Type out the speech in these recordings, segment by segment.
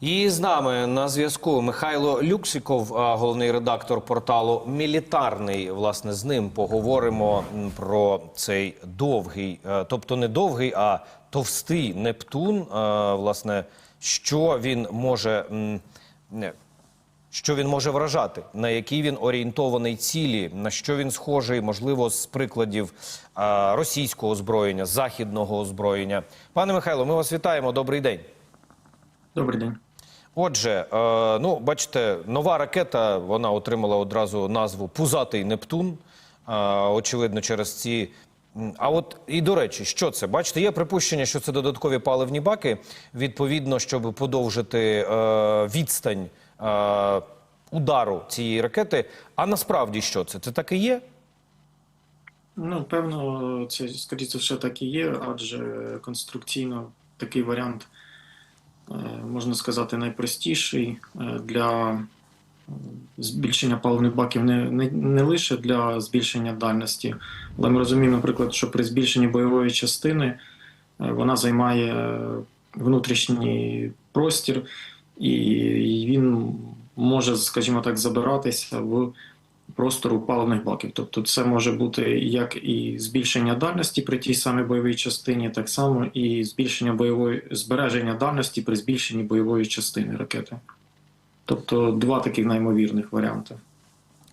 І з нами на зв'язку Михайло Люксиков, головний редактор порталу Мілітарний. Власне, з ним поговоримо про цей довгий, е, тобто не довгий, а товстий Нептун. Е, Власне, що він може. не, що він може вражати, на які він орієнтований цілі, на що він схожий, можливо, з прикладів російського озброєння, західного озброєння. Пане Михайло, ми вас вітаємо. Добрий день. Добрий день. Отже, е, ну бачите, нова ракета вона отримала одразу назву Пузатий Нептун. Е, очевидно, через ці. А от і до речі, що це? Бачите, є припущення, що це додаткові паливні баки. Відповідно, щоб подовжити е, відстань удару цієї ракети. А насправді що це? Це так і є? Ну, певно, це скоріше все так і є, адже конструкційно такий варіант, можна сказати, найпростіший е, для е, збільшення паливних баків не, не, не лише для збільшення дальності, але ми розуміємо, наприклад, що при збільшенні бойової частини е, вона займає е, внутрішній простір, і він може, скажімо так, забиратися в простору паливних баків. Тобто це може бути як і збільшення дальності при тій самій бойовій частині, так само і збільшення бойової збереження дальності при збільшенні бойової частини ракети. Тобто два таких наймовірних варіанти.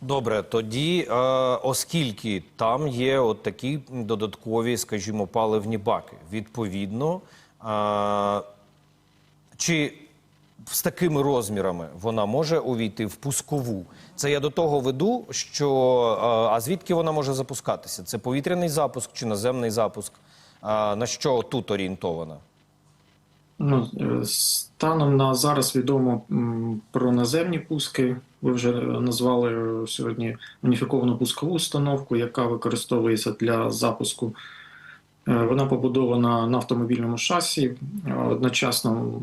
Добре, тоді, е, оскільки там є от такі додаткові, скажімо, паливні баки, відповідно, е, чи з такими розмірами вона може увійти в пускову? Це я до того веду, що е, а звідки вона може запускатися? Це повітряний запуск чи наземний запуск? Е, на що тут орієнтована? Ну, е, станом на зараз відомо про наземні пуски. Ви вже назвали сьогодні уніфіковану пускову установку, яка використовується для запуску. Е, Вона побудована на автомобільному шасі. Одночасно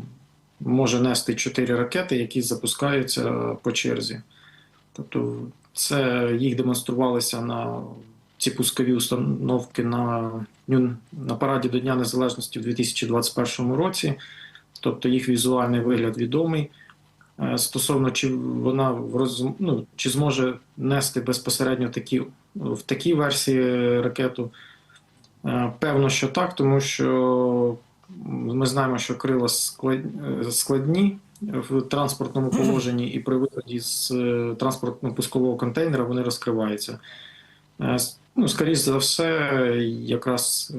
може нести чотири ракети, які запускаються по черзі. Тобто, це їх демонструвалися на ці пускові установки на, на параді до Дня Незалежності в 2021 році. Тобто їх візуальний вигляд відомий. Е, Стосовно чи вона ну, чи зможе нести безпосередньо такі, в такій версії ракету, Е, певно, що так, тому що ми знаємо, що крила е, складні в транспортному положенні, і при виході з е, транспортно-пускового контейнера вони розкриваються. Е, Ну, скоріш за все, якраз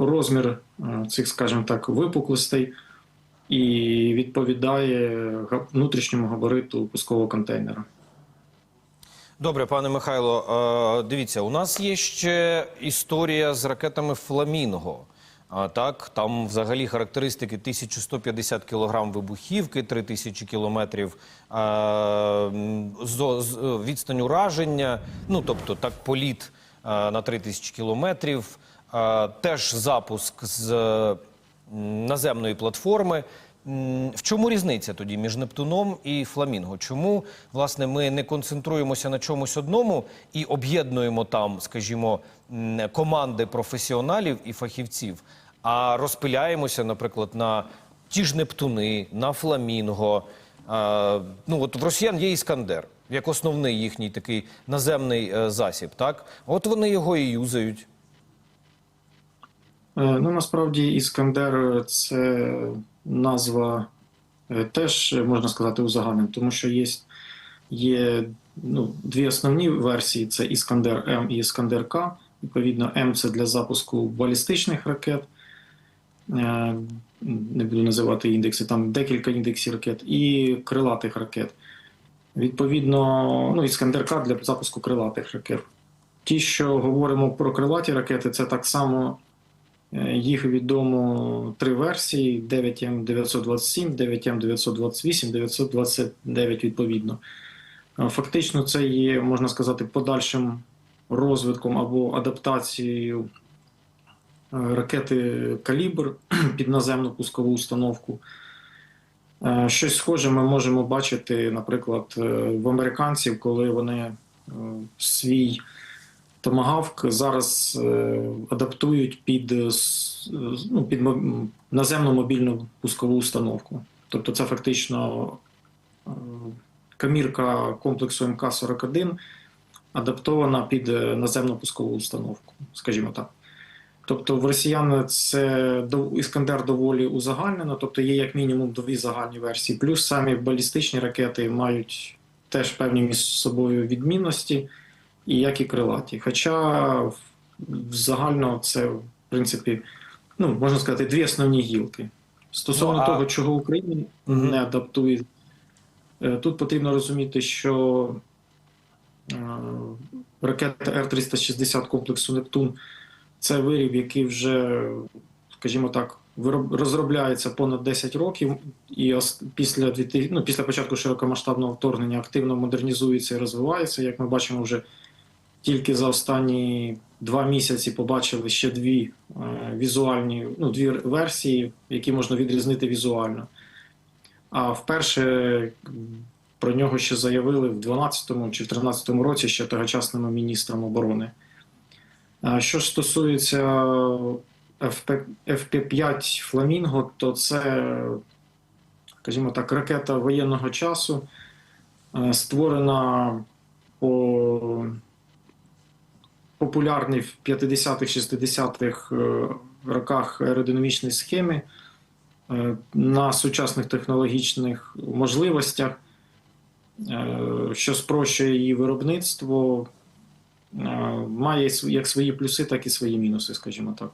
розмір е, цих, скажімо так, випуклостей і відповідає внутрішньому габариту пускового контейнера. Добре, пане Михайло, е, дивіться, у нас є ще історія з ракетами Фламінго. А так, там взагалі характеристики 1150 кг вибухівки, 3000 кілометрів а, з, з- е, відстань ураження, ну тобто так політ а, на 3000 кілометрів, а, теж запуск з е, наземної платформи. В чому різниця тоді між Нептуном і Фламінго? Чому власне ми не концентруємося на чомусь одному і об'єднуємо там, скажімо, команди професіоналів і фахівців, а розпиляємося, наприклад, на ті ж Нептуни, на Фламінго. Ну от в росіян є Іскандер, як основний їхній такий наземний е, засіб. Так, от вони його і юзають. Е, Ну, насправді, Іскандер це назва е, теж е, можна сказати узагальнена, тому що є, є ну, дві основні версії: це Іскандер М і Іскандер К. Відповідно, М це для запуску балістичних ракет. Е, Не буду називати індекси, там декілька індексів ракет, і крилатих ракет. Відповідно, ну, К для запуску крилатих ракет. Ті, що говоримо про крилаті ракети, це так само Їх відомо три версії: 9М927, 9М928, 929 відповідно. Е, Фактично, це є, можна сказати, подальшим розвитком або адаптацією е, ракети Калібр під наземну пускову установку. Е, Щось схоже ми можемо бачити, наприклад, е, в американців, коли вони е, свій Томагавк зараз е, адаптують під, е, е, ну, під наземну мобільну пускову установку. Тобто це фактично камірка комплексу МК-41 адаптована під наземну пускову установку, скажімо так. Тобто в росіян це Іскандер доволі узагальнено, тобто є як мінімум дві загальні версії. Плюс самі балістичні ракети мають теж певні між собою відмінності, і як і крилаті. Хоча загально це, в принципі, ну, можна сказати, дві основні гілки. Стосовно Ну, а- того, чого Україна Мгм. не адаптує, е, тут потрібно розуміти, що е, ракета Р-360 комплексу Нептун це виріб, який вже, скажімо так, розробляється понад 10 років, і після 2000 ну, після початку широкомасштабного вторгнення активно модернізується і розвивається. Як ми бачимо, вже тільки за останні два місяці побачили ще дві е, візуальні, ну, дві версії, які можна відрізнити візуально. А вперше про нього ще заявили в 12-му чи в 13-му році ще тогочасним міністром оборони. Що ж стосується FP, FP5 Фламінго, то це, скажімо так, ракета воєнного часу, е, створена по популярній в 50-х-60-х е, роках аеродинамічній схемі е, на сучасних технологічних можливостях, е, що спрощує її виробництво, має як свої плюси, так і свої мінуси, скажімо так.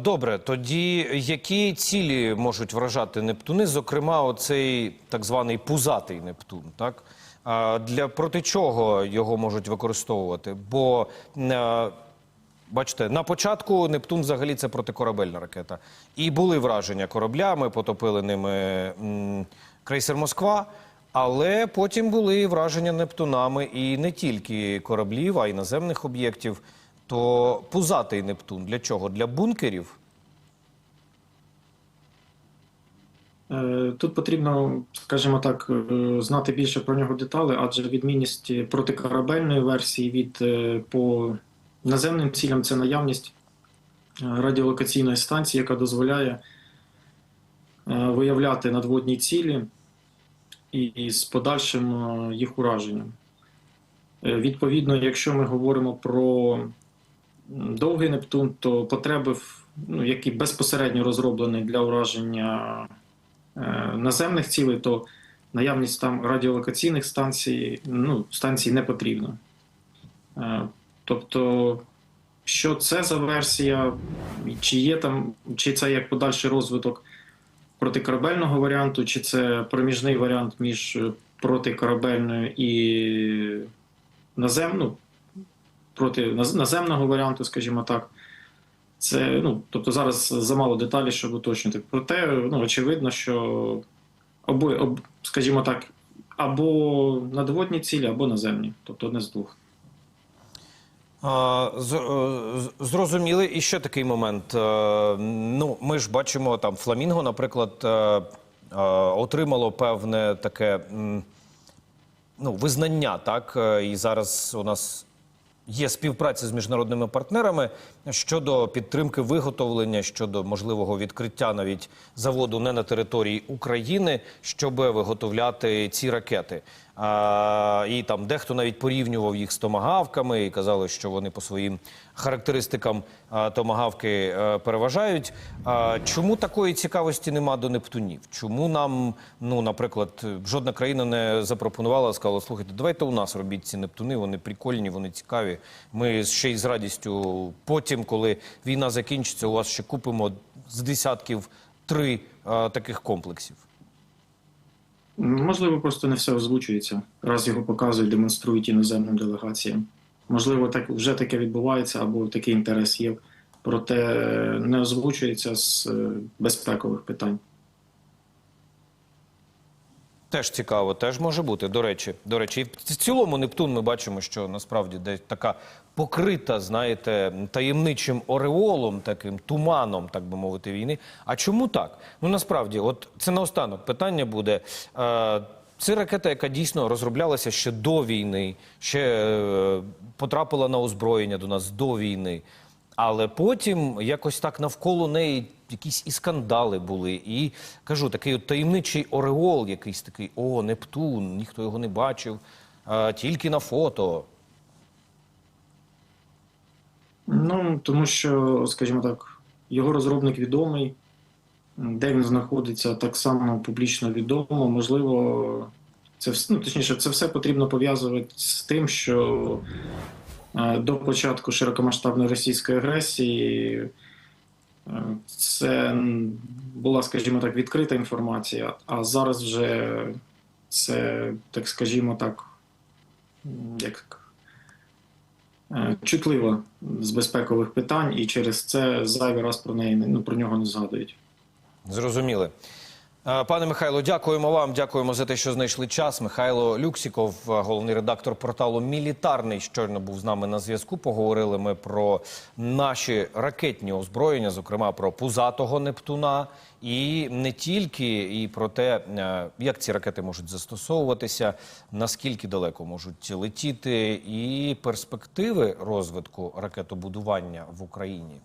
Добре, тоді які цілі можуть вражати Нептуни? Зокрема, оцей так званий пузатий Нептун, так? Для проти чого його можуть використовувати? Бо е, бачите, на початку Нептун взагалі це протикорабельна ракета. І були враження кораблями, потопили ними крейсер Москва. Але потім були враження Нептунами і не тільки кораблів, а й наземних об'єктів. То пузатий Нептун для чого? Для бункерів? Е, Тут потрібно, скажімо так, е, знати більше про нього деталі, адже відмінність протикорабельної версії від е, по наземним цілям це наявність е, радіолокаційної станції, яка дозволяє е, виявляти надводні цілі і, з подальшим е, їх ураженням. Е, Відповідно, якщо ми говоримо про довгий Нептун, то потреби, ну, які безпосередньо розроблені для ураження е, наземних цілей, то наявність там радіолокаційних станцій, ну, станцій не потрібна. Е, Тобто, що це за версія, чи є там, чи це як подальший розвиток протикорабельного варіанту, чи це проміжний варіант між е, протикорабельною і назем, ну, проти наземного варіанту, скажімо так. Це, ну, тобто зараз замало деталі, щоб уточнити. Проте, ну, очевидно, що обоє, об, скажімо так, або надводні цілі, або наземні, тобто одне з двох. Е, Зрозуміли. І ще такий момент. Е, Ну, ми ж бачимо там Фламінго, наприклад, е, отримало певне таке ну, визнання, так? І зараз у нас є співпраця з міжнародними партнерами щодо підтримки виготовлення, щодо можливого відкриття навіть заводу не на території України, щоб виготовляти ці ракети. А, і там дехто навіть порівнював їх з томагавками і казали, що вони по своїм характеристикам а, томагавки е, переважають. А, чому такої цікавості нема до Нептунів? Чому нам, ну, наприклад, жодна країна не запропонувала, сказала, слухайте, давайте у нас робіть ці Нептуни, вони прикольні, вони цікаві. Ми ще й з радістю потім, коли війна закінчиться, у вас ще купимо з десятків три а, таких комплексів. Можливо, просто не все озвучується, раз його показують, демонструють іноземним делегаціям. Можливо, так вже таке відбувається, або такий інтерес є, проте не озвучується з е, безпекових питань. Теж цікаво, теж може бути. До речі, до речі, і в цілому Нептун ми бачимо, що насправді десь така покрита, знаєте, таємничим ореолом, таким туманом, так би мовити, війни. А чому так? Ну насправді, от це наостанок питання буде. Е, це ракета, яка дійсно розроблялася ще до війни, ще е, потрапила на озброєння до нас до війни. Але потім якось так навколо неї якісь і скандали були, і кажу, такий от таємничий ореол, якийсь такий, о, Нептун, ніхто його не бачив, а, тільки на фото. Ну, тому що, скажімо так, його розробник відомий, де він знаходиться, так само публічно відомо. Можливо, це ну, точніше, це все потрібно пов'язувати з тим, що е, до початку широкомасштабної російської агресії це була, скажімо так, відкрита інформація, а зараз вже це, так скажімо так, як е, чутлива з безпекових питань, і через це зайвий раз про неї ну, про нього не згадують. Зрозуміли. Е, Пане Михайло, дякуємо вам. Дякуємо за те, що знайшли час. Михайло Люксіков, е, головний редактор порталу Мілітарний, щойно був з нами на зв'язку. Поговорили ми про наші ракетні озброєння, зокрема про пузатого Нептуна, і не тільки, і про те, е, як ці ракети можуть застосовуватися, наскільки далеко можуть летіти, і перспективи розвитку ракетобудування в Україні.